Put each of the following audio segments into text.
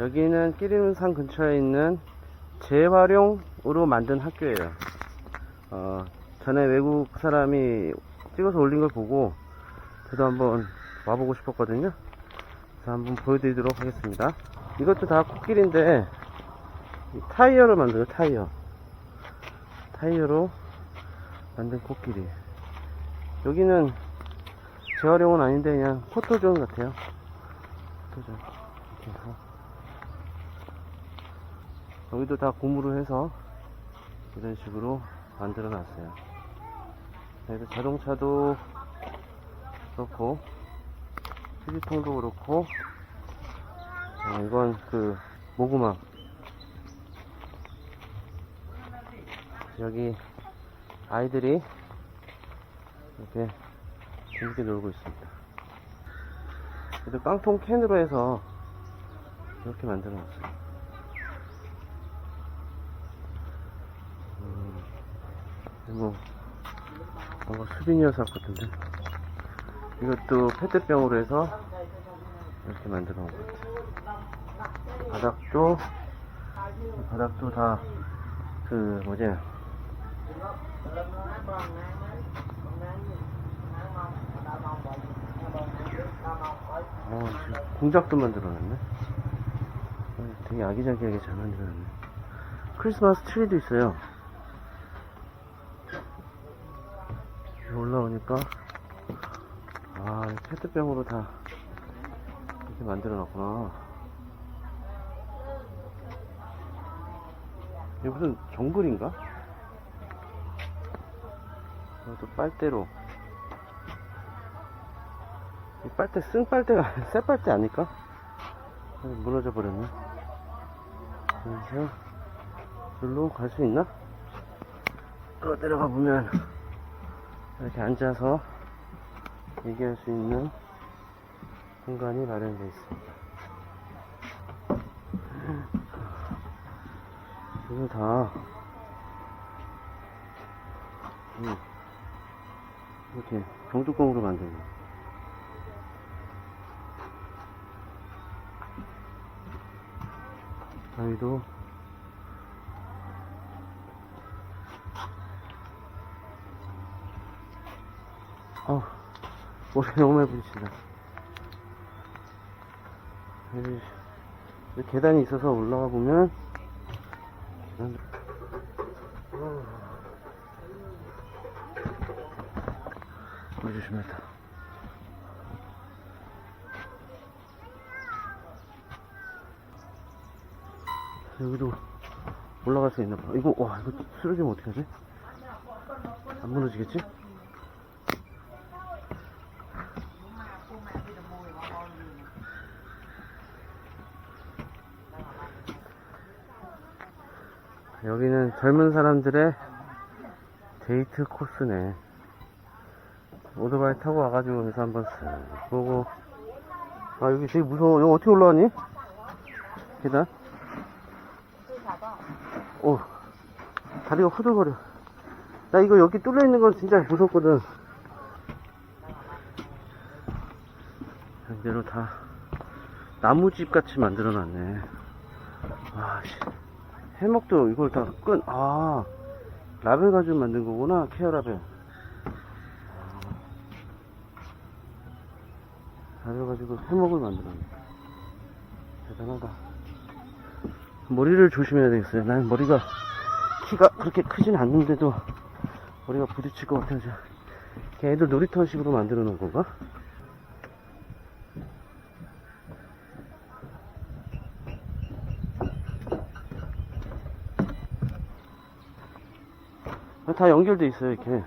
여기는 끼리문산 근처에 있는 재활용으로 만든 학교예요. 어, 전에 외국 사람이 찍어서 올린 걸 보고 저도 한번 와보고 싶었거든요. 그래서 한번 보여드리도록 하겠습니다. 이것도 다 코끼리인데 이 타이어를 만들어요. 타이어. 타이어로 만든 코끼리. 여기는 재활용은 아닌데 그냥 포토존 같아요. 포토존. 여기도 다 고무를 해서 이런 식으로 만들어 놨어요. 그래서 자동차도 그렇고, 휴지통도 그렇고, 어, 이건 그 모구망. 여기 아이들이 이렇게 재밌게 놀고 있습니다. 그래도 깡통 캔으로 해서 이렇게 만들어 놨어요. 뭐, 뭔가 수비니어 샵 같은데. 이것도 페트병으로 해서 이렇게 만들어 놓은 것 같아요. 바닥도, 바닥도 다, 그, 뭐지, 어, 공작도 만들어놨네. 어, 되게 아기자기하게 잘 만들어놨네. 크리스마스 트리도 있어요. 여기 올라오니까, 아, 이 페트병으로 다 이렇게 만들어 놨구나. 이게 무슨 정글인가? 이것도 빨대로. 이 빨대 쓴 빨대가 새 빨대 아닐까? 아, 무너져 버렸네. 그래서 여기로 갈 수 있나? 또 내려가 보면 이렇게 앉아서 얘기할 수 있는 공간이 마련되어 있습니다. 이거 다 음, 이렇게 병뚜껑으로 만든 거. 저희도 어 머리 너무 많이 부딪힌다 계단이 있어서 올라가 보면 계단 어. 물 조심했다 여기도 올라갈 수 있나 봐. 이거, 와, 이거 쓰러지면 어떡하지? 안 무너지겠지? 여기는 젊은 사람들의 데이트 코스네. 오토바이 타고 와가지고 해서 한번 쓱 보고. 아, 여기 되게 무서워. 여기 어떻게 올라가니? 계단? 오, 다리가 후들거려. 나 이거 여기 뚫려 있는 건 진짜 무섭거든. 이대로 다 나무집 같이 만들어 놨네. 와, 씨. 해먹도 이걸 다 끈, 아, 라벨 가지고 만든 거구나. 케어 라벨. 라벨 가지고 해먹을 만들었네. 대단하다. 머리를 조심해야 되겠어요. 난 머리가 키가 그렇게 크진 않는데도 머리가 부딪힐 것 같아서 걔들 놀이터식으로 만들어 놓은 건가? 다 연결돼 있어요 이렇게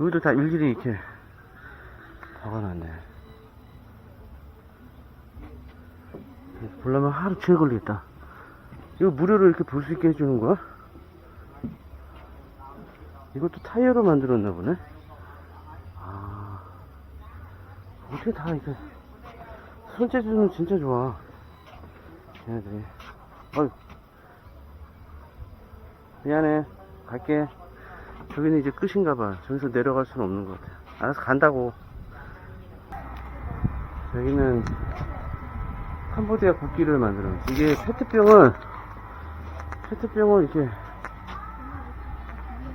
여기도 다 일일이 이렇게 박아놨네 보려면 하루 종일 걸리겠다. 이거 무료로 이렇게 볼 수 있게 해주는 거야? 이것도 타이어로 만들었나 보네? 아, 어떻게 다 이렇게, 손재주는 진짜 좋아. 얘네들이. 어이. 미안해. 갈게. 저기는 이제 끝인가봐. 저기서 내려갈 수는 없는 것 같아요. 알아서 간다고. 여기는 캄보디아 국기를 만들어놨어. 이게 페트병을, 페트병을 이렇게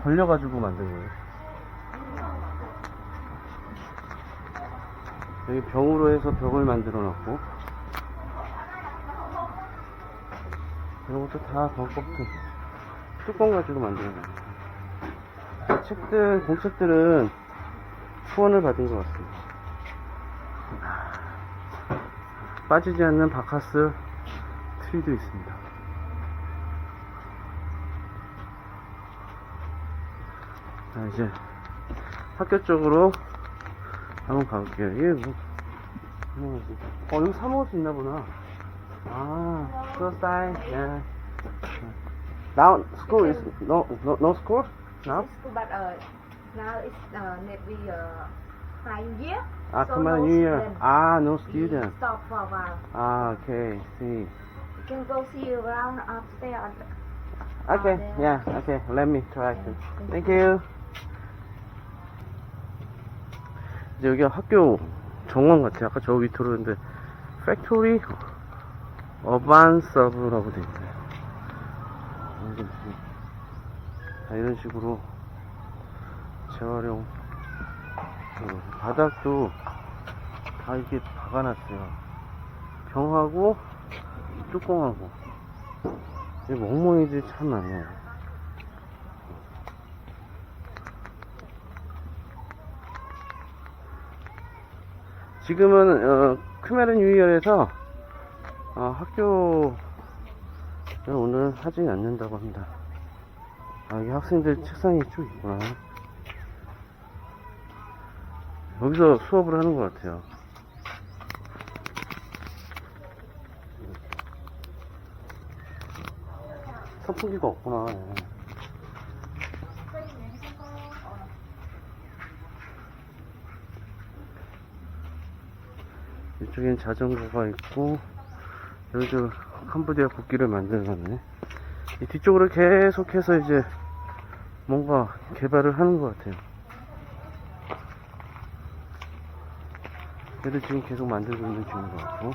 벌려가지고 만든 거예요. 여기 병으로 해서 벽을 만들어 놨고, 이런 것도 다 벙커트 뚜껑 가지고 만들어 놨어요. 책들, 공책들은 후원을 받은 것 같습니다. 빠지지 않는 바카스 트리도 있습니다. 자, 이제 학교 쪽으로 한번 가볼게요. 이게 뭐, 뭐, 어, 여기 사 먹을 수 있나 보나. 아, so style, yeah. Now, school is, no, no, no school? Now? It's but uh, now it's uh, maybe uh, five year. Ah, So come on, no New Year. student. Ah, no We student. stop for a while. Ah, okay, see. You can go see around upstairs. on Okay, there. yeah, okay, let me try to. Thank you. 이제 여기가 학교 정원 같아요. 아까 저 밑으로 있는데, 팩토리 어반 서브라고 돼 있네요. 여기 무슨- 자, 이런 식으로 재활용. 그리고 바닥도 다 이렇게 박아놨어요. 병하고 뚜껑하고. 이 멍멍이들이 참 많아요. 지금은 어, 크메른 유이열에서 어, 학교 오늘 하지 않는다고 합니다. 아, 여기 학생들 책상이 쭉 있구나. 여기서 수업을 하는 것 같아요. 선풍기가 없구나. 예. 이쪽엔 자전거가 있고, 여기도 캄보디아 국기를 만들어놨네. 이 뒤쪽으로 계속해서 이제 뭔가 개발을 하는 것 같아요. 얘도 지금 계속 만들고 있는 중인 것 같고.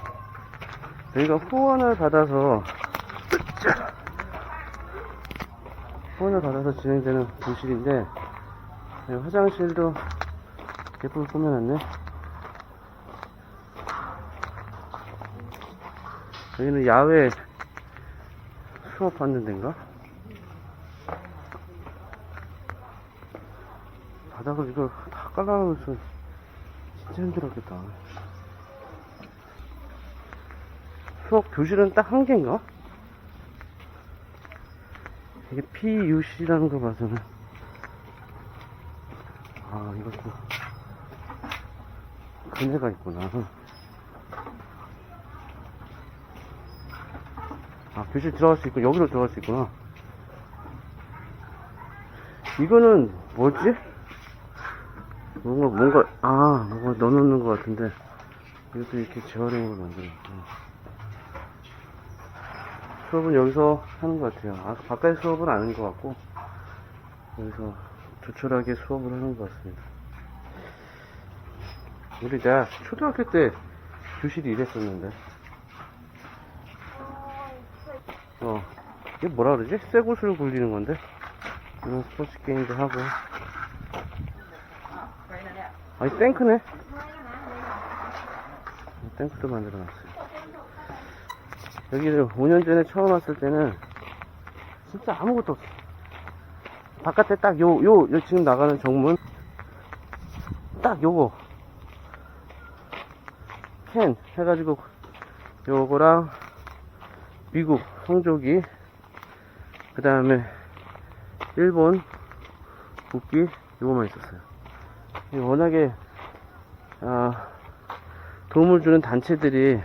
여기가 후원을 받아서 후원을 받아서 진행되는 교실인데 여기 화장실도 예쁘게 꾸며놨네 여기는 야외 수업하는 데인가? 바닥을 이걸 다 깔아놓으면 진짜 힘들었겠다 수업 교실은 딱 한 개인가? 이게 PUC라는 거 봐서는 아 이것도 그네가 있구나 교실 들어갈 수 있고 여기로 들어갈 수 있구나 이거는 뭐지? 뭔가 뭔가 아 뭔가 넣어놓는 것 같은데 이것도 이렇게 재활용으로 만들었구나 수업은 여기서 하는 것 같아요. 아, 바깥 수업은 아닌 것 같고, 여기서 조촐하게 수업을 하는 것 같습니다. 우리 내가 초등학교 때 교실이 이랬었는데, 어, 이게 뭐라 그러지? 쇠구슬 굴리는 건데, 이런 스포츠 게임도 하고, 아니, 탱크네? 탱크도 만들어 놨어요. 여기를 5년 전에 처음 왔을 때는 진짜 아무것도 없어. 바깥에 딱 요, 요, 요 지금 나가는 정문. 딱 요거. 캔 해가지고 요거랑 미국 성조기 그 다음에 일본 국기 요거만 있었어요. 이 워낙에 아, 도움을 주는 단체들이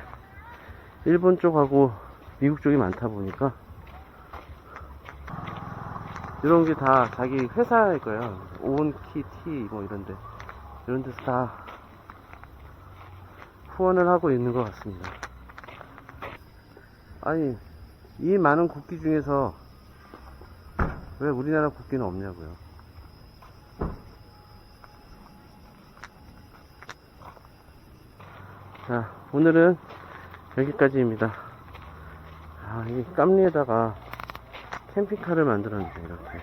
일본 쪽하고 미국 쪽이 많다 보니까 이런 게 다 자기 회사일 거예요. 온키 티 뭐 이런데 이런 데서 다 후원을 하고 있는 것 같습니다. 아니 이 많은 국기 중에서 왜 우리나라 국기는 없냐고요? 자 오늘은 여기까지입니다. 아, 이 깜리에다가 캠핑카를 만들었는데 이렇게.